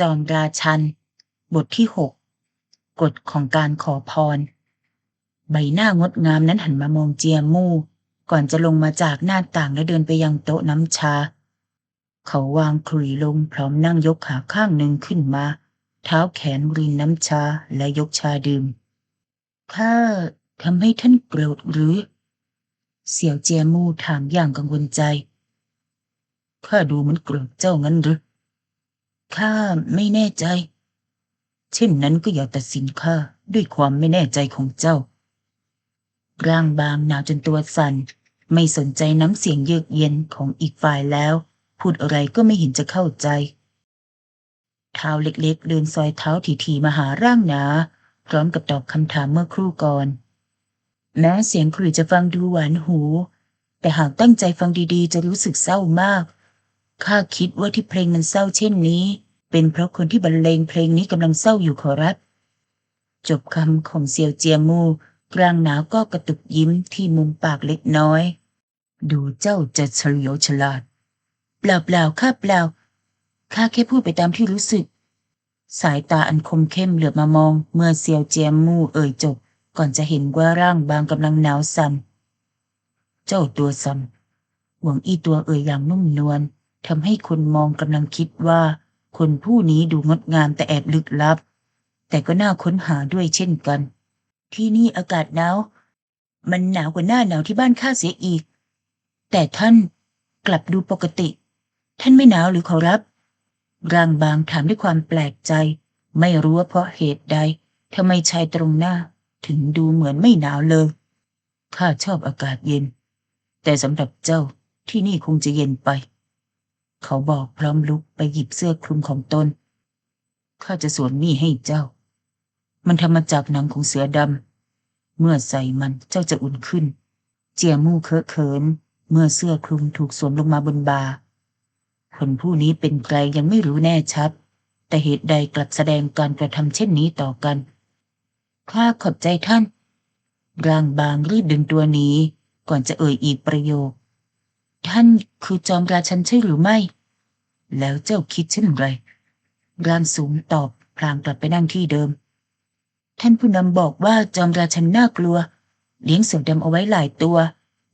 จอมราชัน บทที่หกกฎของการขอพร ใบหน้างดงามนั้นหันมามองเจียมู่ ก่อนจะลงมาจากหน้าต่างและเดินไปยังโต๊ะน้ำชา เขาวางขลุ่ยลงพร้อมนั่งยกขาข้างหนึ่งขึ้นมา เท้าแขนรินน้ำชาและยกชาดื่มข้าทำให้ท่านโกรธหรือ เสี่ยวเจียมู่ถามอย่างกังวลใจข้าดูเหมือนโกรธเจ้างั้นหรือ ข้าไม่แน่ใจ เช่นนั้นก็อย่าตัดสินข้าด้วยความไม่แน่ใจของเจ้า ร่างบางหนาวจนตัวสั่น ไม่สนใจน้ำเสียงเยือกเย็นของอีกฝ่ายแล้ว พูดอะไรก็ไม่เห็นจะเข้าใจ เท้าเล็กๆเดินซอยเท้าถี่ๆมาหาร่างหนา พร้อมกับตอบคำถามเมื่อครู่ก่อน แม้เสียงครุยจะฟังดูหวานหู แต่หากตั้งใจฟังดีๆ จะรู้สึกเศร้ามาก ข้าคิดว่าที่เพลงมันเศร้าเช่นนี้ เป็นเพราะคนที่บรรเลงเพลงนี้กำลังเศร้าอยู่ขอรับ จบคำของเซียวเจียมู กลางหนาวก็กระตุกยิ้มที่มุมปากเล็กน้อย ดูเจ้าจะเฉลียวฉลาด เปล่าเปล่าข้าเปล่าข้าแค่พูดไปตามที่รู้สึก สายตาอันคมเข้มเหลือบมามอง เมื่อเซียวเจียมูเอ่ยจบ ก่อนจะเห็นว่าร่างบางกำลังหนาวสั่นเจ้าตัวสั่นหวงอีตัวเอ่ยอย่างนุ่มนวล ทำให้คนมองกำลังคิดว่า คนผู้นี้ดูงดงามแต่แอบลึกลับ แต่ก็น่าค้นหาด้วยเช่นกัน ที่นี่อากาศหนาวมันหนาวกว่าหน้าหนาวที่บ้านข้าเสียอีก แต่ท่านกลับดูปกติ ท่านไม่หนาวหรือขอรับ ร่างบางถามด้วยความแปลกใจ ไม่รู้ว่าเพราะเหตุใดทำไมชายตรงหน้า ถึงดูเหมือนไม่หนาวเลยข้าชอบอากาศเย็น แต่สำหรับเจ้าที่นี่คงจะเย็นไป เขาบอกพร้อมลุกไปหยิบเสื้อคลุมของตน ข้าจะสวมนี่ให้เจ้า มันทำมาจากหนังของเสือดำ เมื่อใส่มันเจ้าจะอุ่นขึ้น เจียมู่เคอะเขิน เมื่อเสื้อคลุมถูกสวมลงมาบนบา คนผู้นี้เป็นใครยังไม่รู้แน่ชัด แต่เหตุใดกลับแสดงการกระทำเช่นนี้ต่อกัน ข้าขอบใจท่านร่างบางรีบดึงตัวหนี้ก่อนจะเอ่ยอีกประโยค ท่านคือจอมราชันใช่หรือไม่ แล้วเจ้าคิดเช่นไรร่างสูงตอบพลางกลับไปนั่งที่เดิม ท่านผู้นำบอกว่าจอมราชันน่ากลัว เลี้ยงเสือดำเอาไว้หลายตัว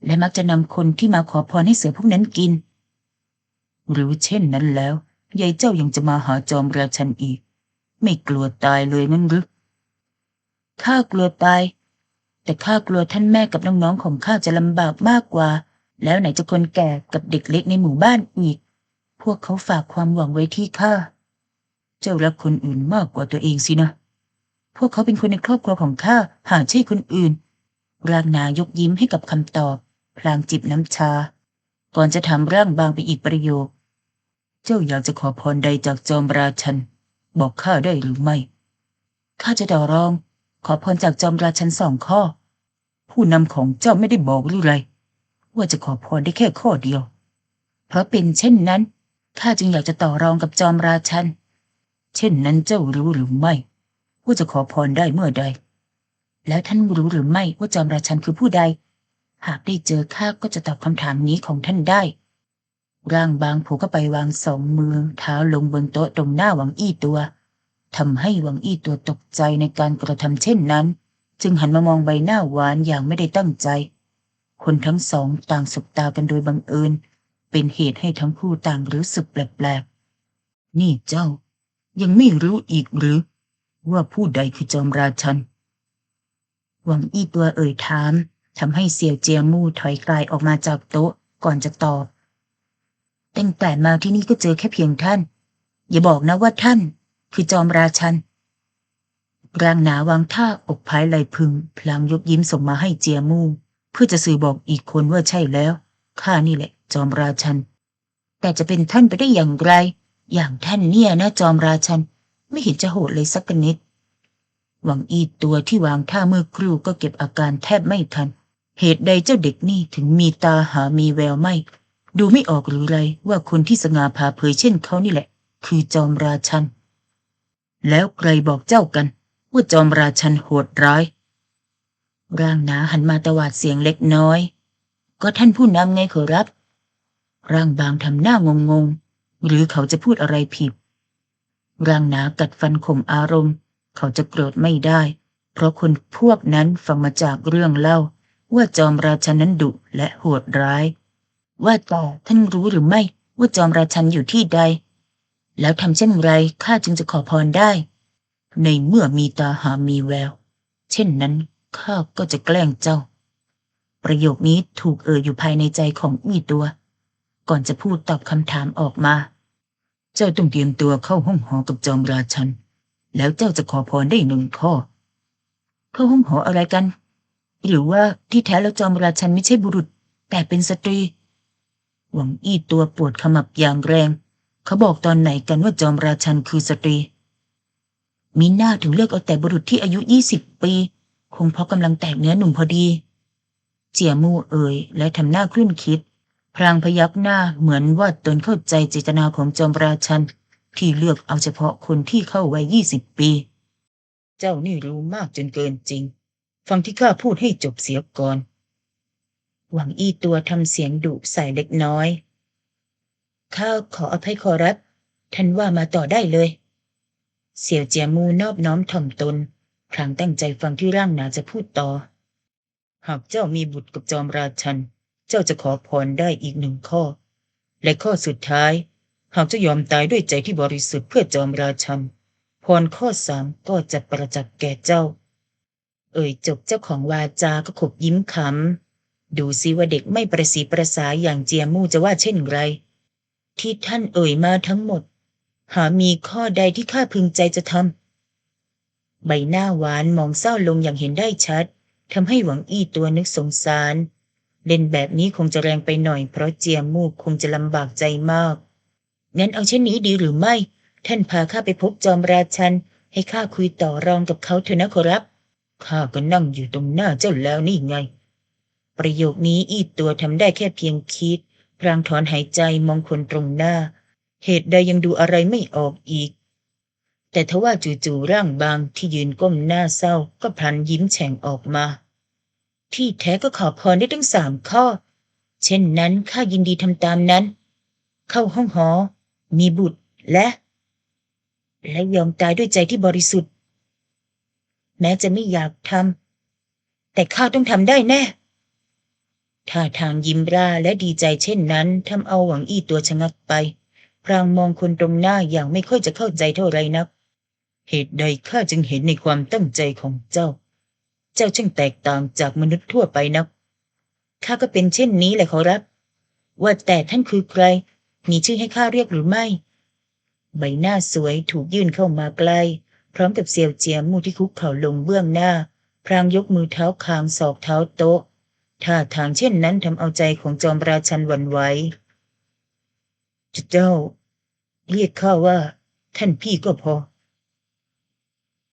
และมักจะนำคนที่มาขอพรให้เสือพวกนั้นกิน หรือเช่นนั้นแล้วยายเจ้ายังจะมาหาจอมราชันอีก ไม่กลัวตายเลยงั้นหรือข้ากลัวตาย แต่ข้ากลัวท่านแม่กับน้องๆของข้าจะลำบากมากกว่า แล้วไหนจะคนแก่กับเด็กเล็กในหมู่บ้านอีก พวกเขาฝากความหวังไว้ที่ข้า เจ้ารักคนอื่นมากกว่าตัวเองสินะ พวกเขาเป็นคนในครอบครัวของข้า หากใช่คนอื่นร่างนายกยิ้มให้กับคำตอบ พลางจิบน้ำชา ก่อนจะถามร่างบางไปอีกประโยค เจ้าอยากจะขอพรใดจากจอมราชัน บอกข้าได้หรือไม่ ข้าจะต่อรอง ขอพรจากจอมราชันสองข้อ ผู้นำของเจ้าไม่ได้บอกหรือไร ว่าจะขอพรได้แค่ข้อเดียว เพราะเป็นเช่นนั้นข้าจึงอยากจะต่อรองกับจอมราชัน เช่นนั้นเจ้ารู้หรือไม่ ว่าจะขอพรได้เมื่อใด แล้วท่านรู้หรือไม่ว่าจอมราชันคือผู้ใด หากได้เจอข้าก็จะตอบคำถามนี้ของท่านได้ ร่างบางผูกเข้าไปวางสองมือเท้าลงบนโต๊ะตรงหน้าหวังอี้ตัวทำให้หวังอี้ตัวตกใจในการกระทำเช่นนั้น จึงหันมามองใบหน้าหวานอย่างไม่ได้ตั้งใจ คนทั้งสองต่างสบตากันโดยบังเอิญ เป็นเหตุให้ทั้งคู่ต่างรู้สึกแปลกๆ นี่เจ้า ยังไม่รู้อีกหรือ ว่าผู้ใดคือจอมราชัน หวังอี้ตัวเอ่ยถามทำให้เสี่ยวเจียมู่ถอยกลายออกมาจากโต๊ะก่อนจะตอบตั้งแต่มาที่นี่ก็เจอแค่เพียงท่าน อย่าบอกนะว่าท่าน คือจอมราชันร่างหนาวางท่าอกภายไหลพึง พลางยกยิ้มส่งมาให้เจียมู่ เพื่อจะสื่อบอกอีกคนว่าใช่แล้วข้านี่แหละ จอมราชัน แต่จะเป็นท่านไปได้อย่างไร อย่างท่านเนี่ยนะจอมราชัน ไม่เห็นจะโหดเลยสักนิด หวังอีตัวที่วางท่าเมื่อครู่ก็เก็บอาการแทบไม่ทัน เหตุใดเจ้าเด็กนี่ถึงมีตาหามีแววไม่ ดูไม่ออกหรือไรว่าคนที่สง่าผ่าเผยเช่นเขานี่แหละ คือจอมราชัน แล้วใครบอกเจ้ากัน ว่าจอมราชันโหดร้าย ร่างหนาหันมาตวาดเสียงเล็กน้อย ก็ท่านผู้นำไงขอรับ ร่างบางทำหน้างงงหรือเขาจะพูดอะไรผิด ร่างหนากัดฟันข่มอารมณ์ เขาจะโกรธไม่ได้ เพราะคนพวกนั้นฟังมาจากเรื่องเล่า ว่าจอมราชันนั้นดุและโหดร้าย ว่าแต่ท่านรู้หรือไม่ว่าจอมราชันอยู่ที่ใด แล้วทำเช่นไรข้าจึงจะขอพรได้ ในเมื่อมีตาหามีแวว เช่นนั้น ข้าก็จะแกล้งเจ้า ประโยคนี้ถูกเอ่ยอยู่ภายในใจของอีตัว ก่อนจะพูดตอบคำถามออกมา เจ้าต้องเตรียมตัวเข้าห้องหอกับจอมราชัน แล้วเจ้าจะขอพรได้หนึ่งข้อ เข้าห้องหออะไรกัน หรือว่าที่แท้แล้วจอมราชันไม่ใช่บุรุษ แต่เป็นสตรี หวังอี้ตัวปวดขมับอย่างแรง เขาบอกตอนไหนกันว่าจอมราชันคือสตรีมีหน้าถึงเลือกเอาแต่บุรุษที่อายุยี่สิบปี คงเพราะกำลังแตกเนื้อหนุ่มพอดี เจียมู่เอ่ย และทำหน้าครุ่นคิดพรางพยักหน้าเหมือนว่าตนเข้าใจเจตนาของจอมราชัน ที่เลือกเอาเฉพาะคนที่เข้าวัยยี่สิบปี เจ้านี่รู้มากจนเกินจริง ฟังที่ข้าพูดให้จบเสียก่อน หวังอี้ตัวทำเสียงดุใส่เล็กน้อยข้าขออภัยขอรับท่านว่ามาต่อได้เลย เสี่ยวเจียมูนอบน้อมถ่อมตน พลางตั้งใจฟังที่ร่างนาจะพูดต่อ หากเจ้ามีบุตรกับจอมราชัน เจ้าจะขอพรได้อีกหนึ่งข้อ และข้อสุดท้าย หากเจะยอมตายด้วยใจที่บริสุทธิ์เพื่อจอมราชัน พรข้อสามก็จะประจักษ์แก่เจ้า เอ่ยจบเจ้าของวาจาก็ขบยิ้มขำ ดูสิว่าเด็กไม่ประสีประสาอย่างเจียมู่จะว่าเช่นไร ที่ท่านเอ่ยมาทั้งหมด หามีข้อใดที่ข้าพึงใจจะทำ ใบหน้าหวานมองเศร้าลงอย่างเห็นได้ชัดทำให้หวังอี้ตัวนึกสงสาร เล่นแบบนี้คงจะแรงไปหน่อยเพราะเจียมู่คงจะลำบากใจมาก งั้นเอาเช่นนี้ดีหรือไม่ ท่านพาข้าไปพบจอมราชัน ให้ข้าคุยต่อรองกับเขาเถอะนะขอรับ ข้าก็นั่งอยู่ตรงหน้าเจ้าแล้วนี่ไง ประโยคนี้อีตัวทำได้แค่เพียงคิดพรางถอนหายใจมองคนตรงหน้า เหตุใดยังดูอะไรไม่ออกอีก แต่ทว่าจู่ๆร่างบางที่ยืนก้มหน้าเศร้าก็พลันยิ้มแฉ่งออกมา ที่แท้ก็ขอพรได้ทั้งสามข้อ เช่นนั้นข้ายินดีทำตามนั้น เข้าห้องหอ มีบุตรและ และยอมตายด้วยใจที่บริสุทธิ์ แม้จะไม่อยากทำแต่ข้าต้องทำได้แน่ท่าทางยิ้มร่าและดีใจเช่นนั้นทำเอาหวังอี้ตัวชะงักไป พรางมองคนตรงหน้าอย่างไม่ค่อยจะเข้าใจเท่าไรนัก เหตุใดข้าจึงเห็นในความตั้งใจของเจ้า เจ้าช่างแตกต่างจากมนุษย์ทั่วไปนัก ข้าก็เป็นเช่นนี้แหละขอรับ ว่าแต่ท่านคือใคร มีชื่อให้ข้าเรียกหรือไม่ ใบหน้าสวยถูกยื่นเข้ามาใกล้ พร้อมกับเซียวเจียมูที่คุกเข่าลงเบื้องหน้า พรางยกมือเท้าคางศอกเท้าโต๊ะ ท่าทางเช่นนั้นทำเอาใจของจอมราชันวันไหวเจ้า เรียกข้าว่า ท่านพี่ก็พอ